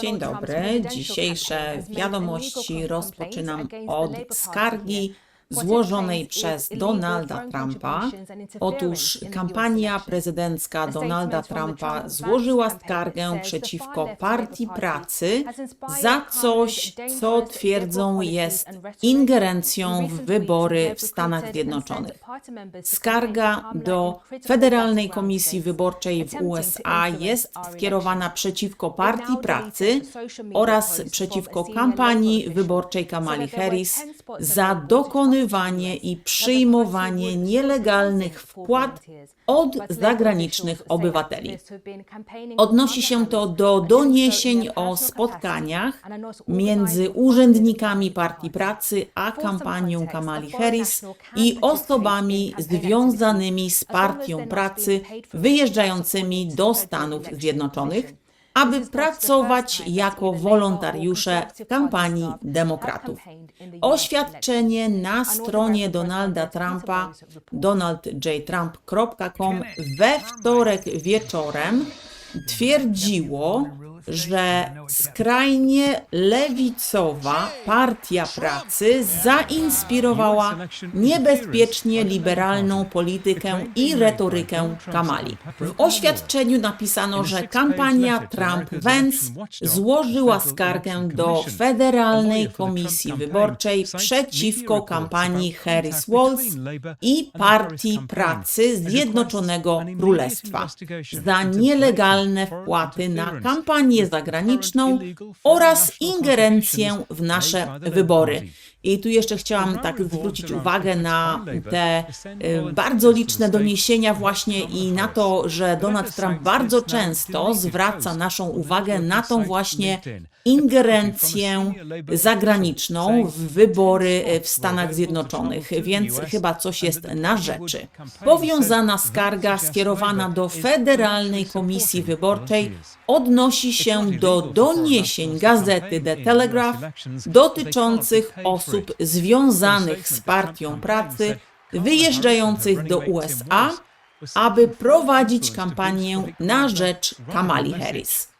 Dzień dobry. Dzisiejsze wiadomości rozpoczynam od skargi złożonej przez Donalda Trumpa. Otóż kampania prezydencka Donalda Trumpa złożyła skargę przeciwko Partii Pracy za coś, co twierdzą jest ingerencją w wybory w Stanach Zjednoczonych. Skarga do Federalnej Komisji Wyborczej w USA jest skierowana przeciwko Partii Pracy oraz przeciwko kampanii wyborczej Kamali Harris za dokonywanie i przyjmowanie nielegalnych wpłat od zagranicznych obywateli. Odnosi się to do doniesień o spotkaniach między urzędnikami Partii Pracy a kampanią Kamali Harris i osobami związanymi z Partią Pracy wyjeżdżającymi do Stanów Zjednoczonych, aby pracować jako wolontariusze w kampanii demokratów. Oświadczenie na stronie Donalda Trumpa donaldjtrump.com we wtorek wieczorem twierdziło, że skrajnie lewicowa Partia Pracy zainspirowała niebezpiecznie liberalną politykę i retorykę Kamali. W oświadczeniu napisano, że kampania Trump-Vance złożyła skargę do Federalnej Komisji Wyborczej przeciwko kampanii Harris-Walls i Partii Pracy Zjednoczonego Królestwa za nielegalne wpłaty na kampanię zagraniczną oraz ingerencję w nasze wybory. I tu jeszcze chciałam tak zwrócić uwagę na te y, bardzo liczne doniesienia właśnie i na to, że Donald Trump bardzo często zwraca naszą uwagę na tą właśnie ingerencję zagraniczną w wybory w Stanach Zjednoczonych, więc chyba coś jest na rzeczy. Powiązana skarga skierowana do Federalnej Komisji Wyborczej odnosi się do doniesień gazety The Telegraph dotyczących osób związanych z Partią Pracy wyjeżdżających do USA, aby prowadzić kampanię na rzecz Kamali Harris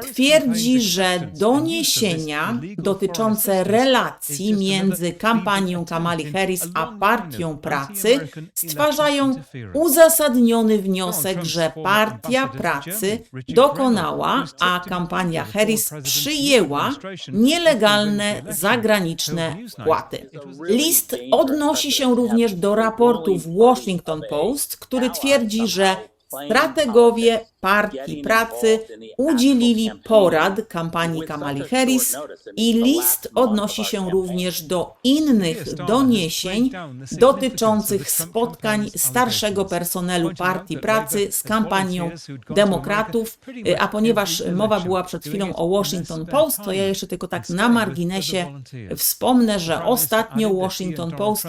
twierdzi, że doniesienia dotyczące relacji między kampanią Kamali Harris a Partią Pracy stwarzają uzasadniony wniosek, że Partia Pracy dokonała, a kampania Harris przyjęła nielegalne zagraniczne wpłaty. List odnosi się również do raportu w Washington Post, który twierdzi, że Strategowie Partii Pracy udzielili porad kampanii Kamali Harris i list odnosi się również do innych doniesień dotyczących spotkań starszego personelu Partii Pracy z kampanią demokratów. A ponieważ mowa była przed chwilą o Washington Post, to ja jeszcze tylko tak na marginesie wspomnę, że ostatnio Washington Post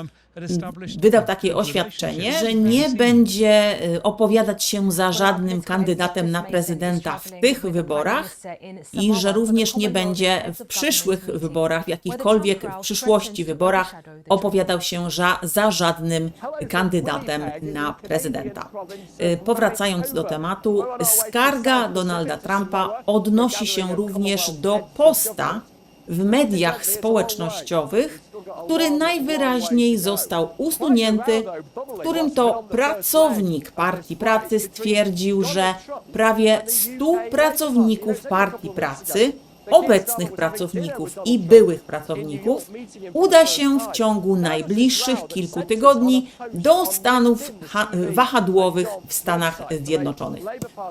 wydał takie oświadczenie, że nie będzie y, opowiadać się za żadnym kandydatem na prezydenta w tych wyborach i że również nie będzie w przyszłych wyborach, w jakichkolwiek w przyszłości wyborach opowiadał się za, za żadnym kandydatem na prezydenta. Y, Powracając do tematu, skarga Donalda Trumpa odnosi się również do posta w mediach społecznościowych, który najwyraźniej został usunięty, w którym to pracownik Partii Pracy stwierdził, że prawie 100 pracowników Partii Pracy, obecnych pracowników i byłych pracowników, uda się w ciągu najbliższych kilku tygodni do stanów wahadłowych w Stanach Zjednoczonych.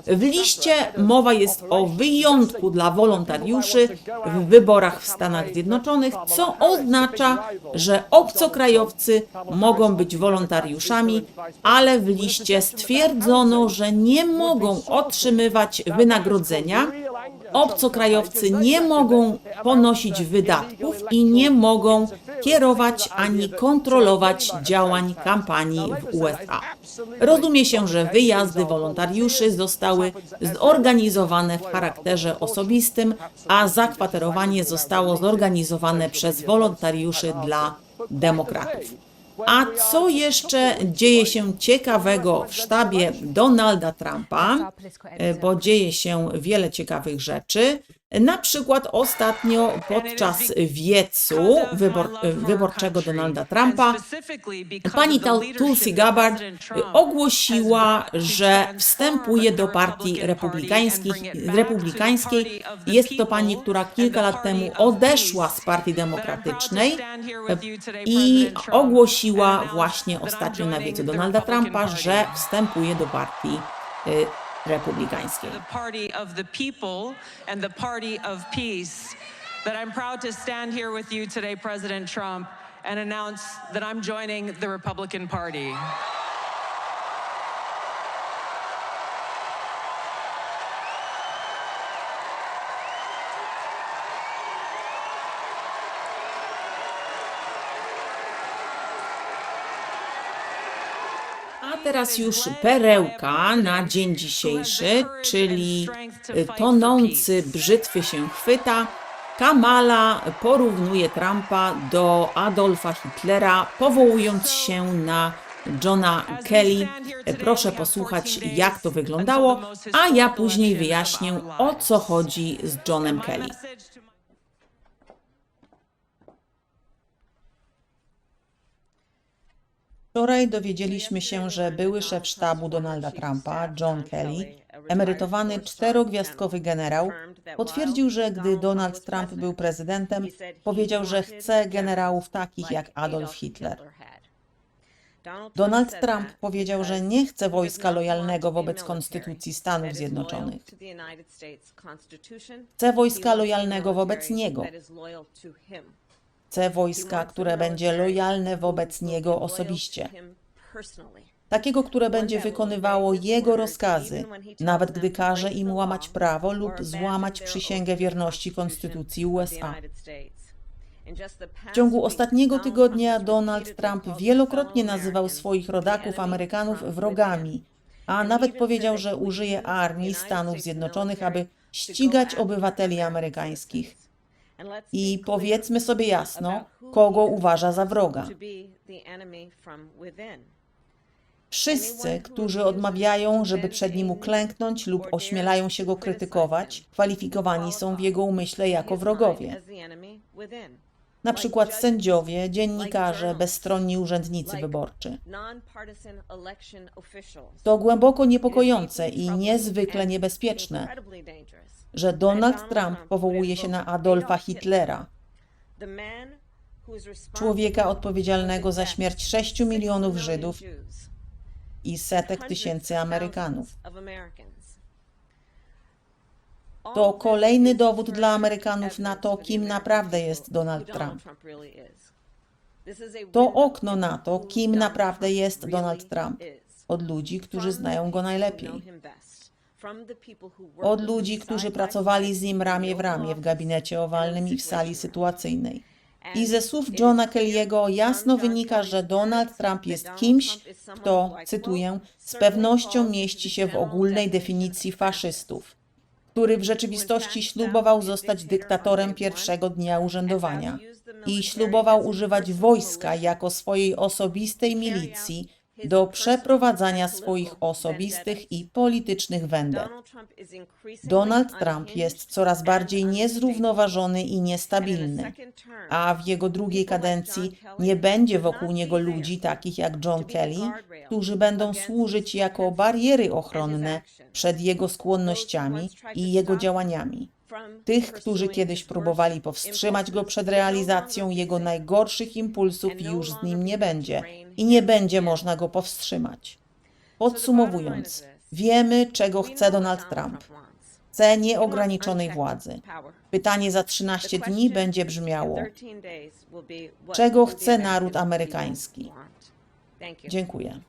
W liście mowa jest o wyjątku dla wolontariuszy w wyborach w Stanach Zjednoczonych, co oznacza, że obcokrajowcy mogą być wolontariuszami, ale w liście stwierdzono, że nie mogą otrzymywać wynagrodzenia obcokrajowcy nie mogą ponosić wydatków i nie mogą kierować ani kontrolować działań kampanii w USA. Rozumie się, że wyjazdy wolontariuszy zostały zorganizowane w charakterze osobistym, a zakwaterowanie zostało zorganizowane przez wolontariuszy dla demokratów. A co jeszcze dzieje się ciekawego w sztabie Donalda Trumpa, e, bo dzieje się wiele ciekawych rzeczy. Na przykład ostatnio podczas wiecu wybor, wyborczego Donalda Trumpa pani Tulsi Gabbard ogłosiła, że wstępuje do partii republikańskiej. Jest to pani, która kilka lat temu odeszła z partii demokratycznej i ogłosiła właśnie ostatnio na wiecu Donalda Trumpa, że wstępuje do partii y, republikańskiej. the party of the people and the party of peace. That I'm proud to stand here with you today, President Trump, and announce that I'm joining the Republican Party. A teraz już perełka na dzień dzisiejszy, czyli y, tonący brzytwy się chwyta. Kamala porównuje Trumpa do Adolfa Hitlera, powołując się na Johna Kelly. Proszę posłuchać, jak to wyglądało, a ja później wyjaśnię, o co chodzi z Johnem Kelly. Wczoraj dowiedzieliśmy się, że były szef sztabu Donalda Trumpa, John Kelly, emerytowany czterogwiazdkowy generał, potwierdził, że gdy Donald Trump był prezydentem, powiedział, że chce generałów takich jak Adolf Hitler. Donald Trump powiedział, że nie chce wojska lojalnego wobec Konstytucji Stanów Zjednoczonych. Chce wojska lojalnego wobec niego. Chce wojska, które będzie lojalne wobec niego osobiście. Takiego, które będzie wykonywało jego rozkazy, nawet gdy każe im łamać prawo lub złamać przysięgę wierności Konstytucji USA. W ciągu ostatniego tygodnia Donald Trump wielokrotnie nazywał swoich rodaków Amerykanów wrogami, a nawet powiedział, że użyje armii Stanów Zjednoczonych, aby ścigać obywateli amerykańskich. I powiedzmy sobie jasno, kogo uważa za wroga. Wszyscy, którzy odmawiają, żeby przed nim uklęknąć lub ośmielają się go krytykować, kwalifikowani są w jego umyśle jako wrogowie. Na przykład sędziowie, dziennikarze, bezstronni urzędnicy wyborczy. To głęboko niepokojące i niezwykle niebezpieczne, że Donald Trump powołuje się na Adolfa Hitlera, człowieka odpowiedzialnego za śmierć 6 milionów Żydów i setek tysięcy Amerykanów. To kolejny dowód dla Amerykanów na to, kim naprawdę jest Donald Trump. To okno na to, kim naprawdę jest Donald Trump. Od ludzi, którzy znają go najlepiej. Od ludzi, którzy pracowali z nim ramię w ramię w gabinecie owalnym i w sali sytuacyjnej. I ze słów Johna Kelly'ego jasno wynika, że Donald Trump jest kimś, kto, cytuję, z pewnością mieści się w ogólnej definicji faszystów, który w rzeczywistości ślubował zostać dyktatorem pierwszego dnia urzędowania i ślubował używać wojska jako swojej osobistej milicji do przeprowadzania swoich osobistych i politycznych wędek. Donald Trump jest coraz bardziej niezrównoważony i niestabilny, a w jego drugiej kadencji nie będzie wokół niego ludzi takich jak John Kelly, którzy będą służyć jako bariery ochronne przed jego skłonnościami i jego działaniami. Tych, którzy kiedyś próbowali powstrzymać go przed realizacją jego najgorszych impulsów, już z nim nie będzie i nie będzie można go powstrzymać. Podsumowując, wiemy, czego chce Donald Trump. Chce nieograniczonej władzy. Pytanie za 13 dni będzie brzmiało: czego chce naród amerykański? Dziękuję.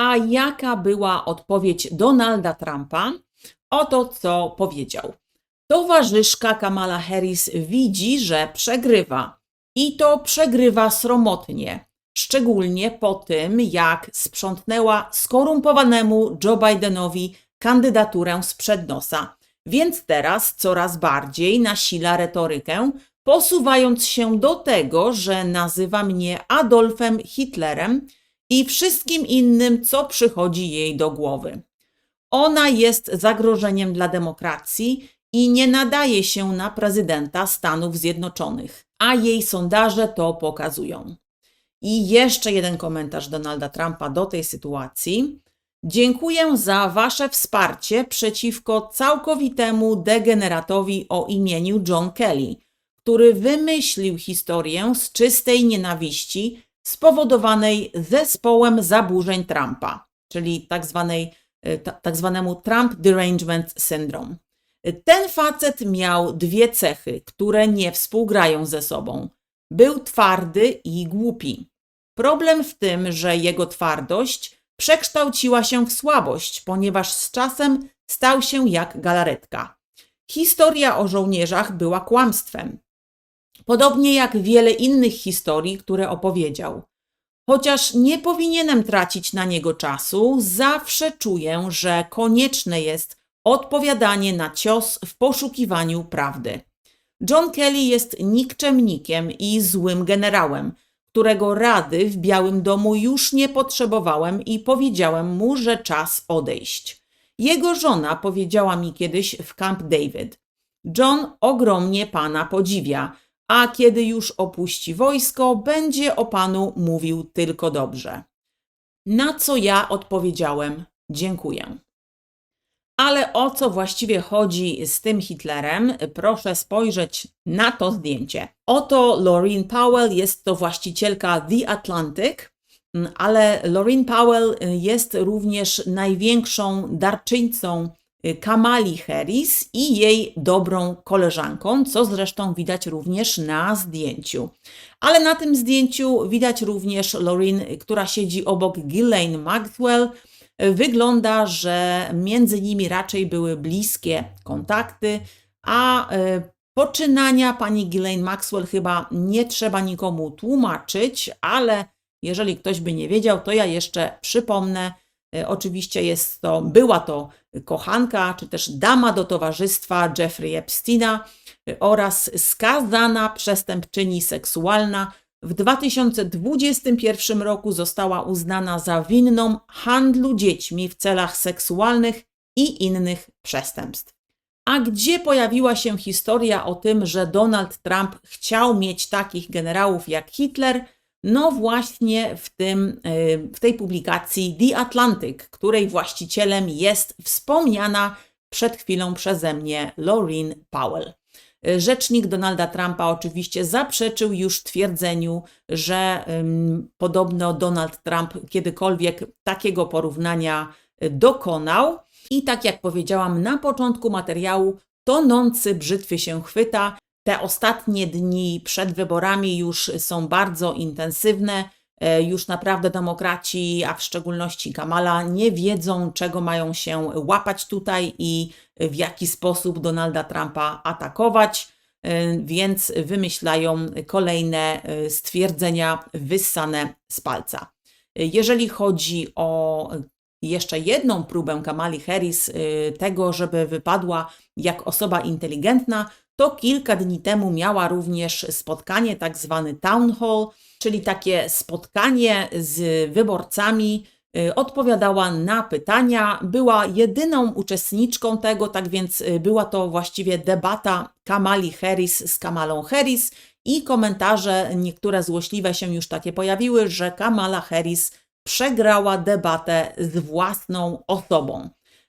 A jaka była odpowiedź Donalda Trumpa? Oto co powiedział. Towarzyszka Kamala Harris widzi, że przegrywa. I to przegrywa sromotnie. Szczególnie po tym, jak sprzątnęła skorumpowanemu Joe Bidenowi kandydaturę sprzed nosa. Więc teraz coraz bardziej nasila retorykę, posuwając się do tego, że nazywa mnie Adolfem Hitlerem i wszystkim innym, co przychodzi jej do głowy. Ona jest zagrożeniem dla demokracji i nie nadaje się na prezydenta Stanów Zjednoczonych, a jej sondaże to pokazują. I jeszcze jeden komentarz Donalda Trumpa do tej sytuacji. Dziękuję za Wasze wsparcie przeciwko całkowitemu degeneratowi o imieniu John Kelly, który wymyślił historię z czystej nienawiści spowodowanej zespołem zaburzeń Trumpa, czyli tak, zwanej, e, ta, tak zwanemu Trump Derangement Syndrome. Ten facet miał dwie cechy, które nie współgrają ze sobą. Był twardy i głupi. Problem w tym, że jego twardość przekształciła się w słabość, ponieważ z czasem stał się jak galaretka. Historia o żołnierzach była kłamstwem. Podobnie jak wiele innych historii, które opowiedział. Chociaż nie powinienem tracić na niego czasu, zawsze czuję, że konieczne jest odpowiadanie na cios w poszukiwaniu prawdy. John Kelly jest nikczemnikiem i złym generałem, którego rady w Białym Domu już nie potrzebowałem i powiedziałem mu, że czas odejść. Jego żona powiedziała mi kiedyś w Camp David: John ogromnie pana podziwia, a kiedy już opuści wojsko, będzie o panu mówił tylko dobrze. Na co ja odpowiedziałem: Dziękuję. Ale o co właściwie chodzi z tym Hitlerem? Proszę spojrzeć na to zdjęcie. Oto Laureen Powell, jest to właścicielka The Atlantic, ale Laureen Powell jest również największą darczyńcą Kamali Harris i jej dobrą koleżanką, co zresztą widać również na zdjęciu. Ale na tym zdjęciu widać również Laureen, która siedzi obok Ghislaine Maxwell, Wygląda, że między nimi raczej były bliskie kontakty, a e, poczynania pani Ghislaine Maxwell chyba nie trzeba nikomu tłumaczyć, ale jeżeli ktoś by nie wiedział, to ja jeszcze przypomnę. E, oczywiście jest to, była to kochanka, czy też dama do towarzystwa Jeffrey Epsteina e, oraz skazana przestępczyni seksualna, w 2021 roku została uznana za winną handlu dziećmi w celach seksualnych i innych przestępstw. A gdzie pojawiła się historia o tym, że Donald Trump chciał mieć takich generałów jak Hitler? No właśnie w, tym, y, w tej publikacji The Atlantic, której właścicielem jest wspomniana przed chwilą przeze mnie Laureen Powell. Rzecznik Donalda Trumpa oczywiście zaprzeczył już twierdzeniu, że um, podobno Donald Trump kiedykolwiek takiego porównania y, dokonał. I tak jak powiedziałam na początku materiału, tonący brzytwy się chwyta. Te ostatnie dni przed wyborami już są bardzo intensywne. E, już naprawdę demokraci, a w szczególności Kamala, nie wiedzą, czego mają się łapać tutaj i w jaki sposób Donalda Trumpa atakować, e, więc wymyślają kolejne e, stwierdzenia wyssane z palca. Jeżeli chodzi o jeszcze jedną próbę Kamali Harris tego, żeby wypadła jak osoba inteligentna, to kilka dni temu miała również spotkanie, tak zwany town hall, czyli takie spotkanie z wyborcami. Y, odpowiadała na pytania, była jedyną uczestniczką tego, tak więc y, była to właściwie debata Kamali Harris z Kamalą Harris i komentarze, niektóre złośliwe się już takie pojawiły, że Kamala Harris przegrała debatę z własną osobą.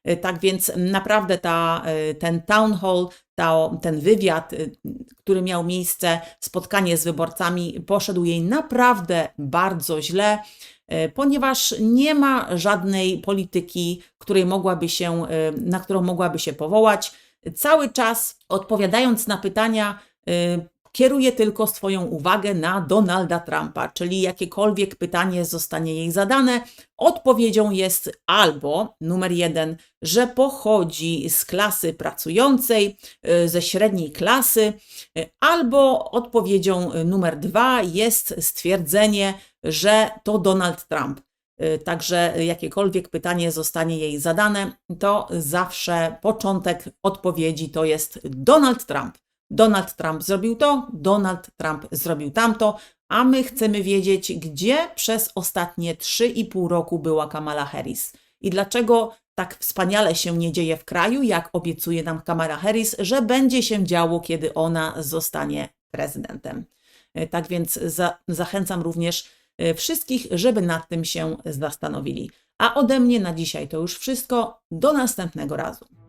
Y, tak więc naprawdę ta, ten town hall ta, ten wywiad, y, który miał miejsce, spotkanie z wyborcami, poszedł jej naprawdę bardzo źle, y, ponieważ nie ma żadnej polityki, której mogłaby się, y, na którą mogłaby się powołać. Cały czas odpowiadając na pytania, kieruje tylko swoją uwagę na Donalda Trumpa, czyli jakiekolwiek pytanie zostanie jej zadane, odpowiedzią jest albo numer jeden, że pochodzi z klasy pracującej, y, ze średniej klasy, y, albo odpowiedzią numer dwa jest stwierdzenie, że to Donald Trump. Y, także jakiekolwiek pytanie zostanie jej zadane, to zawsze początek odpowiedzi to jest Donald Trump. Donald Trump zrobił to, Donald Trump zrobił tamto, a my chcemy wiedzieć, gdzie przez ostatnie 3,5 roku była Kamala Harris i dlaczego tak wspaniale się nie dzieje w kraju, jak obiecuje nam Kamala Harris, że będzie się działo, kiedy ona zostanie prezydentem. E, Tak więc za, zachęcam również e, wszystkich, żeby nad tym się zastanowili. A ode mnie na dzisiaj to już wszystko. Do następnego razu.